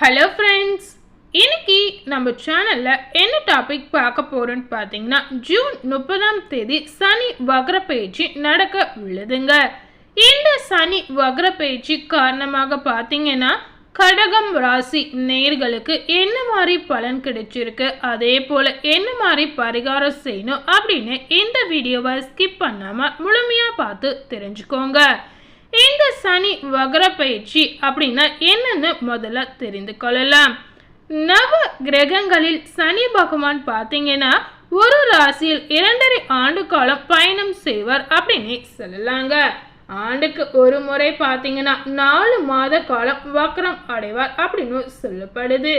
Hello friends இன்னைக்கு நம்ம சேனலில் என்ன டாபிக் பார்க்க போகிறோன்னு பார்த்தீங்கன்னா ஜூன் முப்பதாம் தேதி சனி வக்ர பயிற்சி நடக்க உள்ளதுங்க. இந்த சனி வக்ர பயிற்சி காரணமாக பார்த்தீங்கன்னா கடகம் ராசி நேர்களுக்கு என்ன மாதிரி பலன் கிடைச்சிருக்கு? அதே போல் என்ன மாதிரி பரிகாரம் செய்யணும் அப்படின்னு இந்த வீடியோவை ஸ்கிப் பண்ணாமல் முழுமையாக பார்த்து தெரிஞ்சுக்கோங்க. இந்த சனி வகர பயிற்சி அப்படின்னா என்னன்னு முதல்ல தெரிந்து கொள்ளலாம். நவ கிரகங்களில் சனி பகவான் பார்த்தீங்கன்னா ஒரு ராசியில் இரண்டரை ஆண்டு காலம் பயணம் செய்வார் அப்படின்னு சொல்லலாங்க. ஆண்டுக்கு ஒரு முறை பார்த்தீங்கன்னா நாலு மாத காலம் வக்ரம் அடைவார் அப்படின்னு சொல்லப்படுது.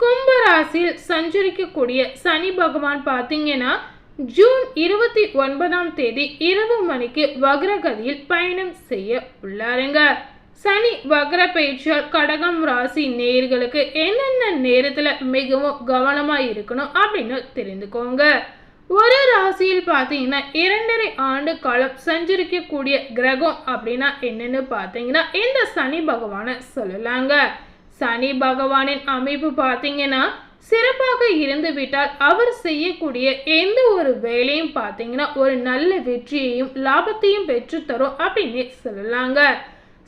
கும்ப ராசியில் சஞ்சரிக்கக்கூடிய சனி பகவான் பார்த்தீங்கன்னா ஜூன் இருபத்தி ஒன்பதாம் தேதி இரவு மணிக்கு வக்ரகதியில் பயணம் செய்ய உள்ளாருங்க. சனி வக்ர பயிற்சியால் கடகம் ராசி நேர்களுக்கு என்னென்ன நேரத்தில் மிகவும் கவனமாக இருக்கணும் அப்படின்னு தெரிந்துக்கோங்க. ஒரு ராசியில் பார்த்தீங்கன்னா இரண்டரை ஆண்டு காலம் சஞ்சரிக்கக்கூடிய கிரகம் அப்படின்னா என்னென்னு பார்த்தீங்கன்னா இந்த சனி பகவானை சொல்லலாங்க. சனி பகவானின் அமைப்பு பார்த்தீங்கன்னா சிறப்பாக இருந்து விட்டால் அவர் செய்யக்கூடிய எந்த ஒரு வேலையும் பார்த்தீங்கன்னா ஒரு நல்ல வெற்றியையும் லாபத்தையும் பெற்றுத்தரும் அப்படின்னு சொல்லலாங்க.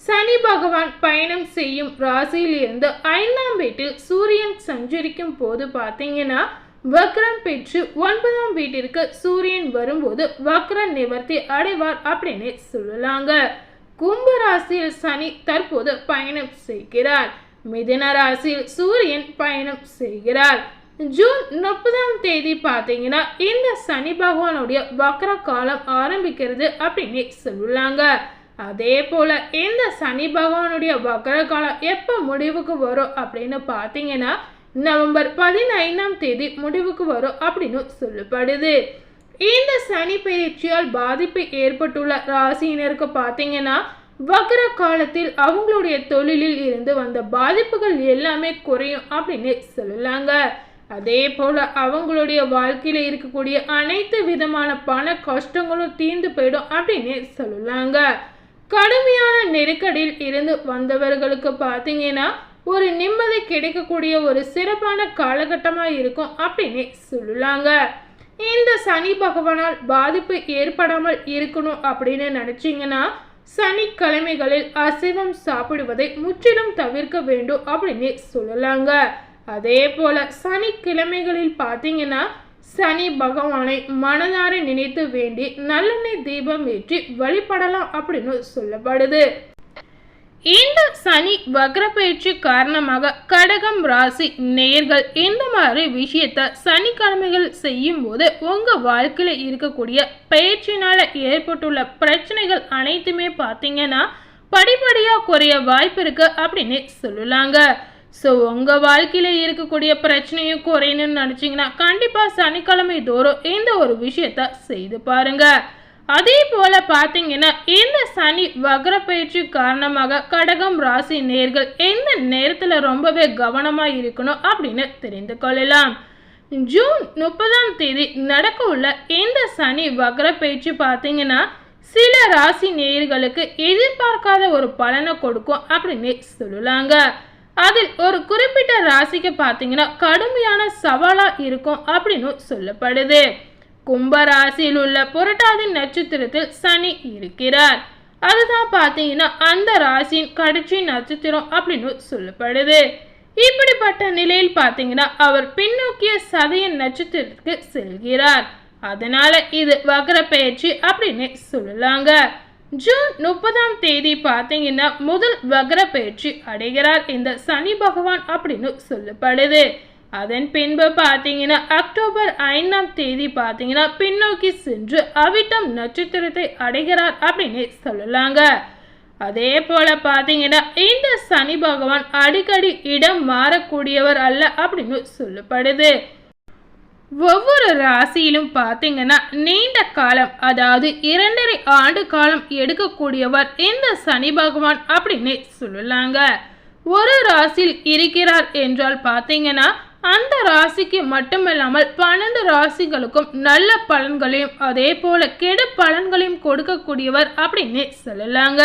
சனி பகவான் பயணம் செய்யும் ராசியிலிருந்து ஐந்தாம் வீட்டில் சூரியன் சஞ்சரிக்கும் போது பார்த்தீங்கன்னா வக்ரம் பெற்று ஒன்பதாம் வீட்டிற்கு சூரியன் வரும்போது வக்ர நிவர்த்தி அடைவார் அப்படின்னு சொல்லலாங்க. கும்ப ராசியில் சனி தற்போது பயணம் செய்கிறார். மிதன ராசியில் சூரியன் பயணம் செய்கிறார். ஜூன் முப்பதாம் தேதி பார்த்தீங்கன்னா இந்த சனி பகவானுடைய வக்கர காலம் ஆரம்பிக்கிறது அப்படின்னு சொல்லுவாங்க அதே போல இந்த சனி பகவானுடைய வக்கர காலம் எப்போ முடிவுக்கு வரும் அப்படின்னு பார்த்தீங்கன்னா நவம்பர் பதினைந்தாம் தேதி முடிவுக்கு வரும் அப்படின்னு சொல்லப்படுது. இந்த சனி பயிற்சியால் பாதிப்பு ஏற்பட்டுள்ள ராசியினருக்கு பார்த்தீங்கன்னா வக்ர காலத்தில் அவங்களுடைய தொழிலில் இருந்து வந்த பாதிப்புகள் எல்லாமே குறையும் அப்படின்னு சொல்லலாங்க. அதே போல அவங்களுடைய வாழ்க்கையில் இருக்கக்கூடிய அனைத்து விதமான பண கஷ்டங்களும் தீர்ந்து போயிடும் அப்படின்னு சொல்லலாங்க. கடுமையான நெருக்கடியில் இருந்து வந்தவர்களுக்கு பார்த்தீங்கன்னா ஒரு நிம்மதி கிடைக்கக்கூடிய ஒரு சிறப்பான காலகட்டமாக இருக்கும் அப்படின்னு சொல்லலாங்க. இந்த சனி பகவானால் பாதிப்பு ஏற்படாமல் இருக்கணும் அப்படின்னு நினச்சிங்கன்னா சனிக்கிழமைகளில் அசைவம் சாப்பிடுவதை முற்றிலும் தவிர்க்க வேண்டும் அப்படின்னு சொல்லலாங்க. அதே போல சனிக்கிழமைகளில் பார்த்தீங்கன்னா சனி பகவானை மனதார நினைத்து வேண்டி நல்லெண்ணெய் தீபம் ஏற்றி வழிபடலாம் அப்படின்னு சொல்லப்படுது. இந்த சனி வக்ர பயிற்சி காரணமாக கடகம் ராசி நேர்கள் இந்த மாதிரி விஷயத்த சனிக்கிழமைகள் செய்யும் போது உங்க வாழ்க்கையில இருக்கக்கூடிய பயிற்சினால ஏற்பட்டுள்ள பிரச்சனைகள் அனைத்துமே பார்த்தீங்கன்னா படிப்படியா குறைய வாய்ப்பு இருக்கு அப்படின்னு சொல்லலாங்க. ஸோ உங்கள் வாழ்க்கையில் இருக்கக்கூடிய பிரச்சனையும் குறையணும்னு நினச்சிங்கன்னா கண்டிப்பாக சனிக்கிழமை தோறும் இந்த ஒரு விஷயத்த செய்து பாருங்கள் அதே போல பார்த்தீங்கன்னா இந்த சனி வக்ர பயிற்சி காரணமாக கடகம் ராசி நேர்கள் எந்த நேரத்தில் ரொம்பவே கவனமாக இருக்கணும் அப்படின்னு தெரிந்து கொள்ளலாம். ஜூன் முப்பதாம் தேதி நடக்க உள்ள இந்த சனி வக்ர பயிற்சி பார்த்தீங்கன்னா சில ராசி நேர்களுக்கு எதிர்பார்க்காத ஒரு பலனை கொடுக்கும் அப்படின்னு சொல்லலாங்க அதில் ஒரு குறிப்பிட்ட ராசிக்கு பார்த்தீங்கன்னா கடுமையான சவாலாக இருக்கும் அப்படின்னு சொல்லப்படுது. கும்ப ராசியில் உள்ள புரட்டாதி நட்சத்திரத்தில் சனி இருக்கிறார். அதுதான் பார்த்தீங்கன்னா அந்த ராசியின் கடைசி நட்சத்திரம் அப்படின்னு சொல்லப்படுது. இப்படிப்பட்ட நிலையில் பார்த்தீங்கன்னா அவர் பின்னோக்கிய சதய நட்சத்திரத்துக்கு செல்கிறார். அதனால இது வக்ர பயிற்சி அப்படின்னு சொல்லலாங்க. ஜூன் முப்பதாம் தேதி பார்த்தீங்கன்னா முதல் வக்ர பயிற்சி அடைகிறார் இந்த சனி பகவான் அப்படின்னு சொல்லப்படுது. அதன் பின்பு பார்த்தீங்கன்னா அக்டோபர் ஐந்தாம் தேதி பார்த்தீங்கன்னா பின்னோக்கி சென்று அவிட்டம் நட்சத்திரத்தை அடைகிறார் அப்படின்னு சொல்லலாங்க. அதே போல பார்த்தீங்கன்னா இந்த சனி பகவான் அடிக்கடி இடம் மாறக்கூடியவர் அல்ல அப்படின்னு சொல்லப்படுது. ஒவ்வொரு ராசியிலும் பார்த்தீங்கன்னா நீண்ட காலம் அதாவது இரண்டரை ஆண்டு காலம் எடுக்கக்கூடியவர் இந்த சனி பகவான் அப்படின்னு சொல்லலாங்க. ஒரு ராசியில் இருக்கிறார் என்றால் பார்த்தீங்கன்னா அந்த ராசிக்கு மட்டுமில்லாமல் பன்னெண்டு ராசிகளுக்கும் நல்ல பலன்களையும் அதே போல கெடு பலன்களையும் கொடுக்கக்கூடியவர் அப்படின்னு சொல்லலாங்க.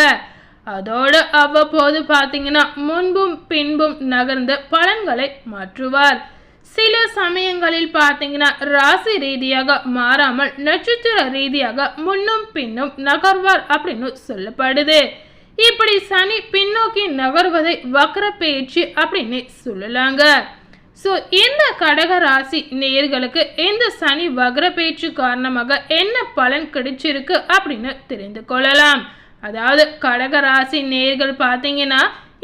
அதோடு அவ்வப்போது பார்த்தீங்கன்னா முன்பும் பின்பும் நகர்ந்து பலன்களை மாற்றுவார். சில சமயங்களில் பார்த்தீங்கன்னா ராசி ரீதியாக மாறாமல் நட்சத்திர ரீதியாக முன்னும் பின்னும் நகர்வார் அப்படின்னு சொல்லப்படுது. இப்படி சனி பின்னோக்கி நகர்வதை வக்கர பேச்சு அப்படின்னு சொல்லலாங்க. ஸோ இந்த கடக ராசி நேர்களுக்கு இந்த சனி வக்ர பேச்சு காரணமாக என்ன பலன் கிடைச்சிருக்கு அப்படின்னு தெரிந்து கொள்ளலாம். அதாவது கடக ராசி நேர்கள் பார்த்தீங்கன்னா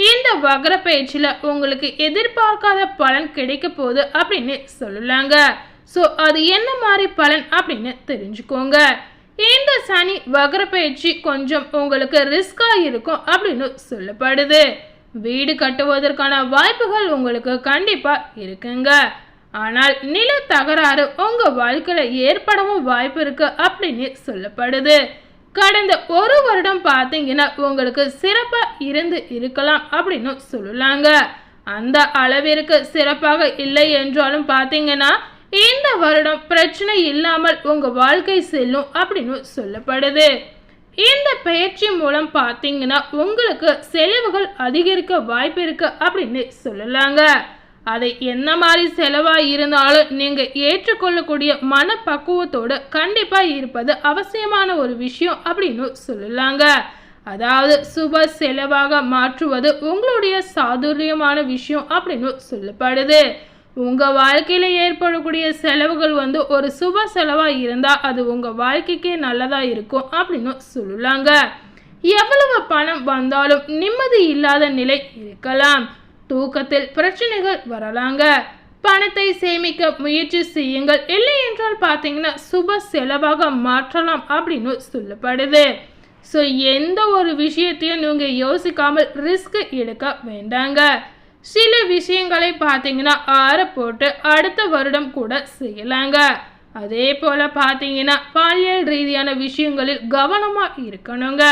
இந்த வக்ர பேச்சில் உங்களுக்கு எதிர்பார்க்காத பலன் கிடைக்க போகுது அப்படின்னு சொல்லலாங்க. ஸோ அது என்ன மாதிரி பலன் அப்படின்னு தெரிஞ்சுக்கோங்க. இந்த சனி வக்ர பயிற்சி கொஞ்சம் உங்களுக்கு ரிஸ்காக இருக்கும் அப்படின்னு சொல்லப்படுது. வீடு கட்டுவதற்கான வாய்ப்புகள் உங்களுக்கு கண்டிப்பாக இருக்குங்க. ஆனால் நில தகராறு உங்கள் வாழ்க்கையில் ஏற்படவும் வாய்ப்பு இருக்கு அப்படின்னு சொல்லப்படுது. கடந்த ஒரு வருடம் பார்த்தீங்கன்னா உங்களுக்கு சிறப்பாக இருந்து இருக்கலாம் அப்படின்னு சொல்லலாங்க. அந்த அளவிற்கு சிறப்பாக இல்லை என்றாலும் பார்த்தீங்கன்னா இந்த வருடம் பிரச்சனை இல்லாமல் உங்கள் வாழ்க்கை செல்லும் அப்படின்னு சொல்லப்படுது. இந்த பயிற்சி மூலம் பார்த்தீங்கன்னா உங்களுக்கு செலவுகள் அதிகரிக்க வாய்ப்பு இருக்கு அப்படின்னு சொல்லலாங்க. அதை என்ன மாதிரி செலவாக இருந்தாலும் நீங்கள் ஏற்றுக்கொள்ளக்கூடிய மனப்பக்குவத்தோடு கண்டிப்பாக இருப்பது அவசியமான ஒரு விஷயம் அப்படின்னு சொல்லலாங்க. அதாவது சுப செலவாக மாற்றுவது உங்களுடைய சாதுரியமான விஷயம் அப்படின்னு சொல்லப்படுது. உங்கள் வாழ்க்கையில் ஏற்படக்கூடிய செலவுகள் வந்து ஒரு சுப செலவாக இருந்தால் அது உங்கள் வாழ்க்கைக்கே நல்லதாக இருக்கும் அப்படின்னு சொல்லலாங்க. எவ்வளவு பணம் வந்தாலும் நிம்மதி இல்லாத நிலை இருக்கலாம். தூக்கத்தில் பிரச்சனைகள் வரலாங்க. பணத்தை சேமிக்க முயற்சி செய்யுங்கள். இல்லை என்றால் பார்த்தீங்கன்னா சுப செலவாக மாற்றலாம் அப்படின்னு சொல்லப்படுது. ஸோ எந்த ஒரு விஷயத்தையும் நீங்கள் யோசிக்காமல் ரிஸ்க் எடுக்க வேண்டாங்க. சில விஷயங்களை பார்த்தீங்கன்னா ஆற போட்டு அடுத்த வருடம் கூட செய்யலாங்க. அதே போல் பார்த்தீங்கன்னா பாலியல் ரீதியான விஷயங்களில் கவனமாக இருக்கணுங்க.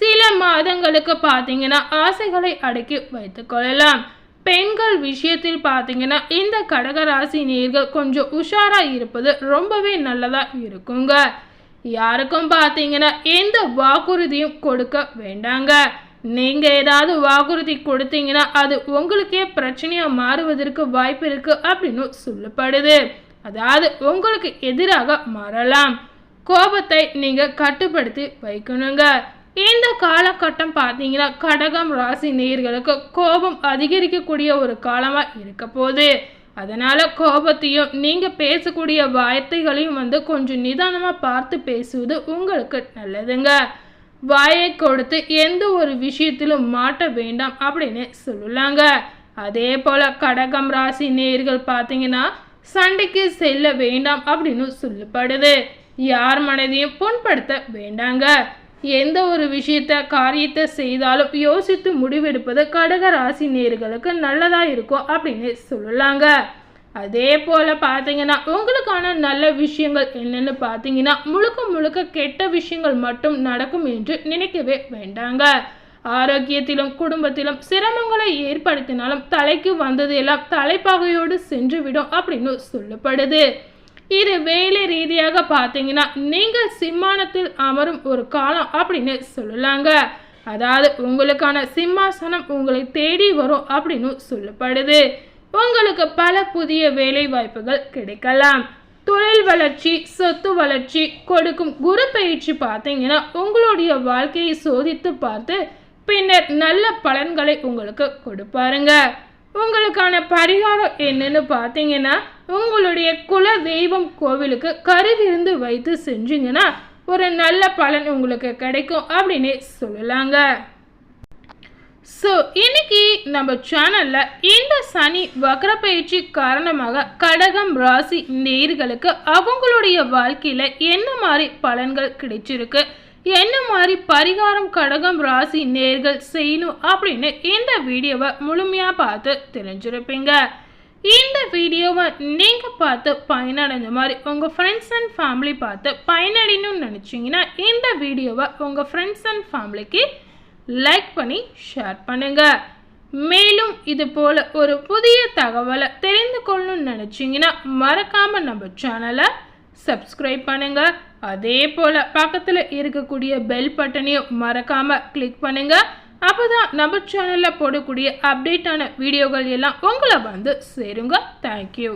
சில மாதங்களுக்கு பார்த்தீங்கன்னா ஆசைகளை அடக்கி வைத்துக்கொள்ளலாம் பெண்கள் விஷயத்தில் பார்த்தீங்கன்னா இந்த கடகராசி நீர்கள் கொஞ்சம் உஷாராக இருப்பது ரொம்பவே நல்லதாக இருக்குங்க. யாருக்கும் பார்த்தீங்கன்னா எந்த வாக்குறுதியும் கொடுக்க வேண்டாங்க. நீங்கள் ஏதாவது வாக்குறுதி கொடுத்தீங்கன்னா அது உங்களுக்கே பிரச்சனையாக மாறுவதற்கு வாய்ப்பு இருக்குது அப்படின்னு சொல்லப்படுது. அதாவது உங்களுக்கு எதிராக மாறலாம். கோபத்தை நீங்கள் கட்டுப்படுத்தி வைக்கணுங்க. இந்த காலகட்டம் பார்த்தீங்கன்னா கடகம் ராசி நேர்களுக்கு கோபம் அதிகரிக்கக்கூடிய ஒரு காலமாக இருக்க போகுது. அதனால் கோபத்தையும் நீங்கள் பேசக்கூடிய வார்த்தைகளையும் வந்து கொஞ்சம் நிதானமாக பார்த்து பேசுவது உங்களுக்கு நல்லதுங்க. வாயை கொடுத்து எந்த ஒரு விஷயத்திலும் மாட்ட வேண்டாம் அப்படின்னு சொல்லலாங்க. அதே போல் கடகம் ராசி நேர்கள் பார்த்தீங்கன்னா சண்டைக்கு செல்ல வேண்டாம் அப்படின்னு சொல்லப்படுது. யார் மனதையும் புண்படுத்த வேண்டாங்க. எந்த ஒரு விஷயத்த காரியத்தை செய்தாலும் யோசித்து முடிவெடுப்பது கடக ராசி நேர்களுக்கு நல்லதாக இருக்கும் அப்படின்னு சொல்லலாங்க. அதே போல் பார்த்தீங்கன்னா உங்களுக்கான நல்ல விஷயங்கள் என்னென்னு பார்த்தீங்கன்னா முழுக்க முழுக்க கெட்ட விஷயங்கள் மட்டும் நடக்கும் என்று நினைக்கவே வேண்டாங்க. ஆரோக்கியத்திலும் குடும்பத்திலும் சிரமங்களை ஏற்படுத்தினாலும் தலைக்கு வந்தது எல்லாம் தலைப்பாகையோடு சென்றுவிடும் அப்படின்னு சொல்லப்படுது. இது வேலை ரீதியாக பார்த்தீங்கன்னா நீங்கள் சிம்மானத்தில் அமரும் ஒரு காலம் அப்படின்னு சொல்லலாங்க. அதாவது உங்களுக்கான சிம்மாசனம் உங்களை தேடி வரும் அப்படின்னு சொல்லப்படுது. உங்களுக்கு பல புதிய வேலை வாய்ப்புகள் கிடைக்கலாம். தொழில் வளர்ச்சி சொத்து வளர்ச்சி கொடுக்கும் குரு பயிற்சி பார்த்தீங்கன்னா உங்களுடைய வாழ்க்கையை சோதித்து பார்த்து பின்னர் நல்ல பலன்களை உங்களுக்கு கொடுப்பாருங்க. உங்களுக்கான பரிகாரம் என்னன்னு பார்த்தீங்கன்னா உங்களுடைய குல தெய்வம் கோவிலுக்கு கருவிருந்து வைத்து செஞ்சீங்கன்னா ஒரு நல்ல பலன் உங்களுக்கு கிடைக்கும் அப்படின்னு சொல்லலாங்க. ஸோ இன்னைக்கு நம்ம சேனலில் இந்த சனி வக்ர பயிற்சி காரணமாக கடகம் ராசி நேர்களுக்கு அவங்களுடைய வாழ்க்கையில் என்ன மாதிரி பலன்கள் கிடைச்சிருக்கு? என்ன மாதிரி பரிகாரம் கடகம் ராசி நேர்கள் செய்யணும் அப்படின்னு இந்த வீடியோவை முழுமையாக பார்த்து தெரிஞ்சிருப்பீங்க. இந்த வீடியோவை நீங்கள் பார்த்து பயனடைஞ்ச மாதிரி உங்கள் ஃப்ரெண்ட்ஸ் அண்ட் ஃபேமிலி பார்த்து பயனடையணும்னு நினச்சிங்கன்னா இந்த வீடியோவை உங்கள் ஃப்ரெண்ட்ஸ் அண்ட் ஃபேமிலிக்கு லைக் பண்ணி ஷேர் பண்ணுங்கள் மேலும் இது போல் ஒரு புதிய தகவலை தெரிந்து கொள்ளணும்னு நினச்சிங்கன்னா மறக்காமல் நம்ம சேனலை சப்ஸ்கிரைப் பண்ணுங்கள் அதே போல் பக்கத்தில் இருக்கக்கூடிய பெல் பட்டனையும் மறக்காமல் கிளிக் பண்ணுங்கள் அப்போ தான் நம்ம சேனலில் போடக்கூடிய அப்டேட்டான வீடியோகள் எல்லாம் உங்களை வந்து சேருங்க. தேங்க்யூ